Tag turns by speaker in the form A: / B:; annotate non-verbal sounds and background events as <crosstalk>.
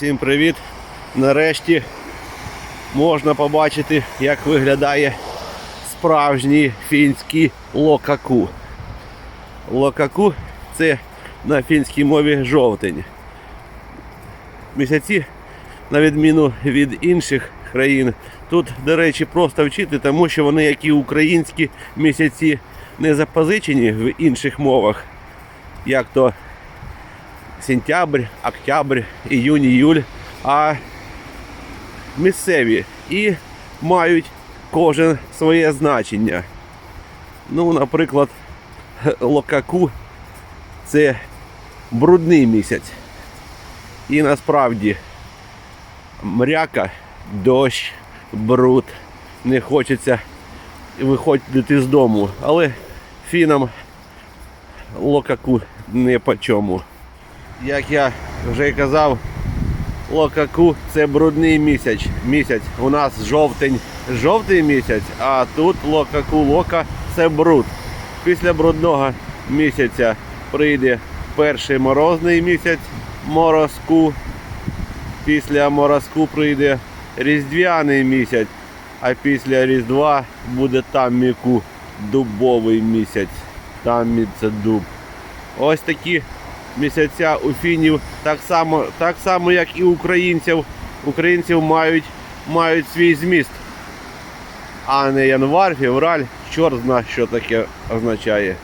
A: Всім привіт! Нарешті можна побачити, як виглядає справжній фінський локаку. Локаку це на фінській мові жовтень. Місяці, на відміну від інших країн, тут, до речі, просто вчити, тому що вони, як і українські місяці, не запозичені в інших мовах, як то сентябрь, октябрь, іюнь, іюль, а місцеві і мають кожен своє значення. Ну, наприклад, <laughs> локаку це брудний місяць. І насправді мряка, дощ, бруд. Не хочеться виходити з дому. Але фінам локаку не по чому. Як я вже казав, локаку це брудний місяць. місяць. У нас жовтень, жовтий місяць, а тут локаку лока це бруд. Після брудного місяця прийде перший морозний місяць морозку. Після морозку прийде різдвяний місяць, а після Різдва буде тамміку дубовий місяць. Таммі це дуб. Ось такі місяця у фінів, так само, так само як і українців. Українців мають, мають свій зміст. А не январ, февраль, чорт зна, що таке означає.